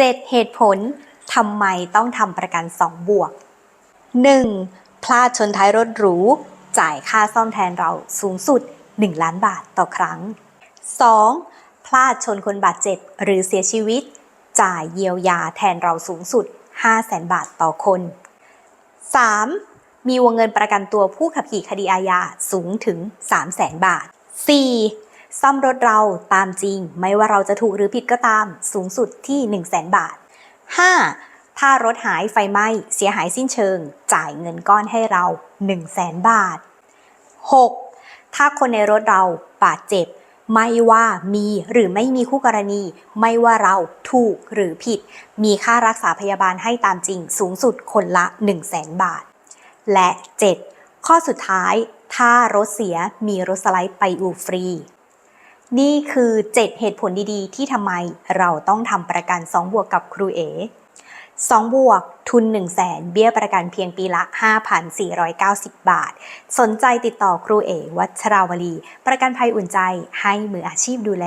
7 เหตุผลทำไมต้องทำประกัน 2 บวก 1. พลาดชนท้ายรถหรู จ่ายค่าซ่อมแทนเราสูงสุด 1 ล้านบาทต่อครั้ง 2. พลาดชนคนบาดเจ็บหรือเสียชีวิต จ่ายเยียวยาแทนเราสูงสุด 500,000บาทต่อคน 3. มีวงเงินประกันตัวผู้ขับขี่คดีอาญาสูงถึง 300,000บาท 4. ซ่อมรถเราตามจริง ไม่ว่าเราจะถูกหรือผิดก็ตาม สูงสุดที่ 100,000 บาท 5. ถ้ารถหายไฟไหม้เสียหายสิ้นเชิง จ่ายเงินก้อนให้เรา 100,000 บาท 6. ถ้าคนในรถเราบาดเจ็บ ไม่ว่ามีหรือไม่มีคู่กรณี ไม่ว่าเราถูกหรือผิด มีค่ารักษาพยาบาลให้ตามจริง สูงสุดคนละ 100,000 บาท และ 7. ข้อสุดท้าย ถ้ารถเสียมีรถสไลด์ไปอู่ฟรี นี่คือ 7 เหตุผลดีๆ ที่ทำไมเราต้องทำประกัน 2 บวกกับครูเอ2 บวก ทุน 1 0 0 0 0แสนเบี้ยประกันเพียงปีละ 5,490 บาท สนใจติดต่อครูเอวัชราวลี ประกันภัยอุ่นใจให้มืออาชีพดูแล